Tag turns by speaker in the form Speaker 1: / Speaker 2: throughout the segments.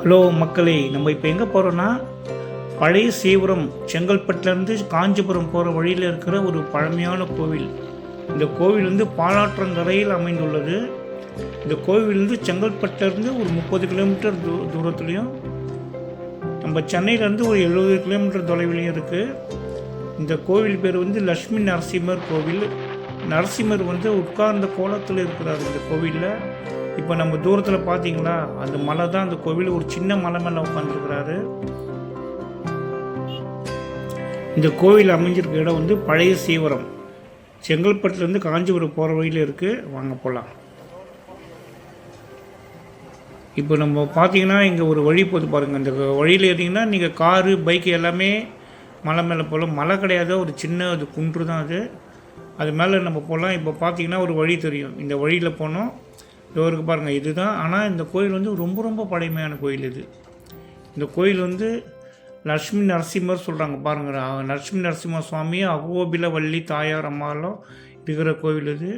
Speaker 1: Hello மக்களே நம்ம இப்போ எங்கே போகிறோன்னா பழைய சீவரம் செங்கல்பட்டுலேருந்து காஞ்சிபுரம் போகிற வழியில் இருக்கிற ஒரு பழமையான கோவில். இந்த கோவில் வந்து பாலாற்றங்கரையில் அமைந்துள்ளது. இந்த கோவில் வந்து செங்கல்பட்டுலேருந்து ஒரு முப்பது கிலோமீட்டர் தூ தூரத்துலேயும் நம்ம சென்னையிலேருந்து ஒரு எழுபது கிலோமீட்டர் தொலைவிலையும் இருக்குது இந்த கோவில் பேர் வந்து லக்ஷ்மி நரசிம்மர் கோவில். நரசிம்மர் வந்து உட்கார்ந்த கோலத்தில் இருக்கிறார் இந்த கோவிலில். இப்போ நம்ம தூரத்தில் பார்த்தீங்களா அந்த மலை தான் அந்த கோவில். ஒரு சின்ன மலை மேலே உட்காந்துருக்கிறாரு இந்த கோவில் அமைஞ்சிருக்க இடம் வந்து பழைய சீவரம். செங்கல்பட்டுலேருந்து காஞ்சிபுரம் போகிற வழியில் இருக்குது வாங்க போகலாம் இப்போ நம்ம பார்த்தீங்கன்னா இங்கே ஒரு வழி போகுது பாருங்கள் இந்த வழியில் ஏறிங்கன்னா நீங்கள் காரு பைக்கு எல்லாமே மலை மேலே போகலாம். மலை கிடையாது? ஒரு சின்ன அது குன்று தான் அது. அது மேலே நம்ம போகலாம் இப்போ பார்த்தீங்கன்னா ஒரு வழி தெரியும். இந்த வழியில் போனோம். இதோருக்கு பாருங்கள் இதுதான். ஆனால் இந்த கோயில் வந்து ரொம்ப ரொம்ப பழமையான கோயில் இது. இந்த கோயில் வந்து லக்ஷ்மி நரசிம்மர் சொல்கிறாங்க பாருங்கள் லக்ஷ்மி நரசிம்ம சுவாமி அகோபில வள்ளி தாயார் அம்மாலாம் இருக்கிற கோவில் இது.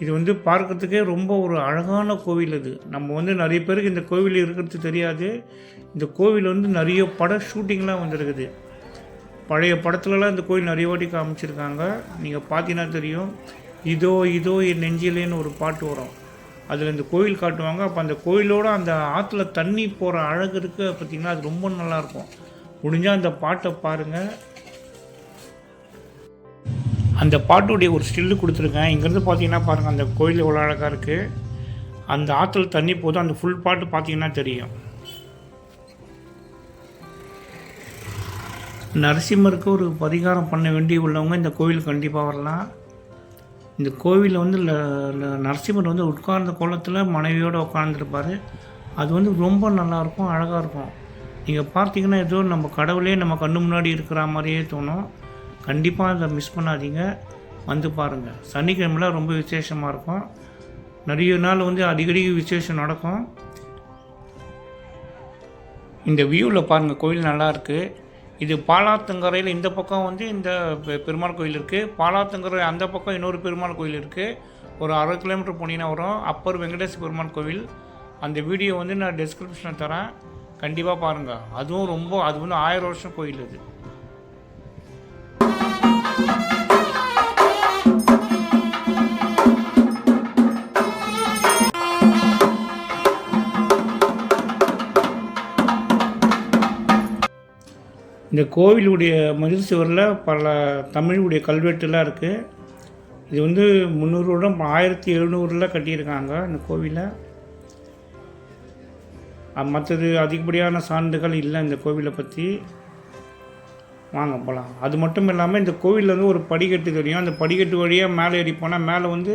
Speaker 1: இது வந்து பார்க்கறதுக்கே ரொம்ப ஒரு அழகான கோவில் இது. நம்ம வந்து நிறைய பேருக்கு இந்த கோவில் இருக்கிறது தெரியாது. இந்த கோவில் வந்து நிறைய பட ஷூட்டிங்லாம் வந்துருக்குது. பழைய படத்துலலாம் இந்த கோயில் நிறைய வாட்டி காமிச்சிருக்காங்க. நீங்கள் பார்த்தீங்கன்னா தெரியும். இதோ இதோ என் நெஞ்சிலேன்னு ஒரு பாட்டு வரும். அதில் இந்த கோயில் காட்டுவாங்க. அப்போ அந்த கோயிலோட அந்த ஆற்றுல தண்ணி போகிற அழகு இருக்குது பார்த்திங்கன்னா அது ரொம்ப நல்லாயிருக்கும். முடிஞ்சால் அந்த பாட்டை பாருங்கள் அந்த பாட்டுடைய ஒரு ஸ்டில்லு கொடுத்துருக்கேன். இங்கேருந்து பார்த்தீங்கன்னா பாருங்கள் அந்த கோயில் எவ்வளோ அழகாக இருக்குது அந்த ஆற்றுல தண்ணி போதும். அந்த ஃபுல் பாட்டு பார்த்தீங்கன்னா தெரியும். நரசிம்மருக்கு ஒரு பரிகாரம் பண்ண வேண்டி உள்ளவங்க இந்த கோவில் கண்டிப்பாக வரலாம். இந்த கோவிலில் வந்து நரசிம்மர் வந்து உட்கார்ந்த கோலத்தில் மனைவியோடு உட்காந்துருப்பார் அது வந்து ரொம்ப நல்லாயிருக்கும் அழகாக இருக்கும். நீங்கள் பார்த்தீங்கன்னா ஏதோ நம்ம கடவுளே நம்ம கண்ணு முன்னாடி இருக்கிற மாதிரியே தோணும். கண்டிப்பாக அதை மிஸ் பண்ணாதீங்க. வந்து பாருங்கள் சனிக்கிழமைலாம் ரொம்ப விசேஷமாக இருக்கும். நிறைய நாள் வந்து அடிக்கடி விசேஷம் நடக்கும். இந்த வியூவில் பாருங்கள் கோயில் நல்லாயிருக்கு இது பாலாத்துங்கரையில் இந்த பக்கம் வந்து இந்த பெ- பெருமாள் கோயில் இருக்குது பாலாத்துங்கரை அந்த பக்கம் இன்னொரு பெருமாள் கோயில் இருக்குது ஒரு அரை கிலோமீட்டர் போனீங்கன்னா வரும். அப்பர் வெங்கடேஷ் பெருமாள் கோவில். அந்த வீடியோ வந்து நான் டிஸ்கிரிப்ஷனில் தரேன். கண்டிப்பாக பாருங்கள் அதுவும் ரொம்ப அது வந்து ஆயிரம் வருஷம் கோயில் இது இந்த கோவிலுடைய மதில் சுவரில் பல தமிழுடைய கல்வெட்டுலாம் இருக்குது இது வந்து முந்நூறு வருடம் ஆயிரத்தி எழுநூறில் கட்டியிருக்காங்க இந்த கோவிலை. மற்றது அதிகப்படியான சான்றுகள் இல்லை இந்த கோவிலை பற்றி வாங்க போகலாம் அது மட்டும் இல்லாமல் இந்த கோவிலில் வந்து ஒரு படிக்கட்டு தெரியும். அந்த படிக்கட்டு வழியாக மேலே ஏறி போனால் மேலே வந்து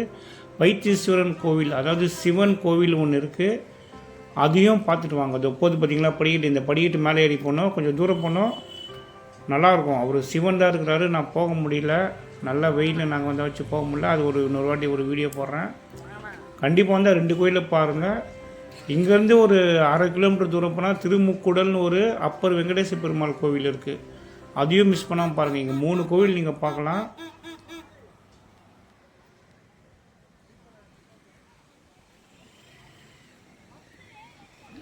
Speaker 1: வைத்தீஸ்வரன் கோவில் அதாவது சிவன் கோவில் ஒன்று இருக்குது அதையும் பார்த்துட்டு வாங்க. அது எப்போது பார்த்தீங்களா படிக்கட்டு. இந்த படிக்கட்டு மேலே ஏறி போனோம். கொஞ்சம் தூரம் போனோம். நல்லாயிருக்கும். அவர் சிவன் தான் இருக்கிறாரு. நான் போக முடியல. நல்லா வெயிலில் நாங்கள் வந்து வச்சு போக முடியல. அது ஒரு இன்னொரு வாட்டி ஒரு வீடியோ போடுறேன். கண்டிப்பாக வந்து ரெண்டு கோயிலை பாருங்கள் இங்கேருந்து ஒரு அரை கிலோமீட்டர் தூரம் போனால் திருமுக்குடல்னு ஒரு அப்பர் வெங்கடேச பெருமாள் கோவில் இருக்குது அதையும் மிஸ் பண்ணாமல் பாருங்கள் இங்கே மூணு கோவில் நீங்கள் பார்க்கலாம்.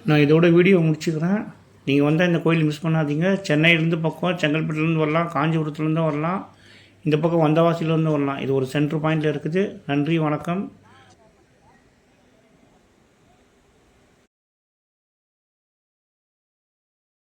Speaker 1: நான் இதோட வீடியோ முடிச்சுக்கிறேன். நீங்கள் வந்தால் இந்த கோயில் மிஸ் பண்ணாதீங்க. சென்னையிலேருந்து பக்கம் செங்கல்பட்டுலேருந்து வரலாம் காஞ்சிபுரத்துலேருந்து வரலாம். இந்த பக்கம் வந்தவாசிலேருந்து வரலாம். இது ஒரு சென்ட்ரு பாயிண்டில் இருக்குது. நன்றி வணக்கம்.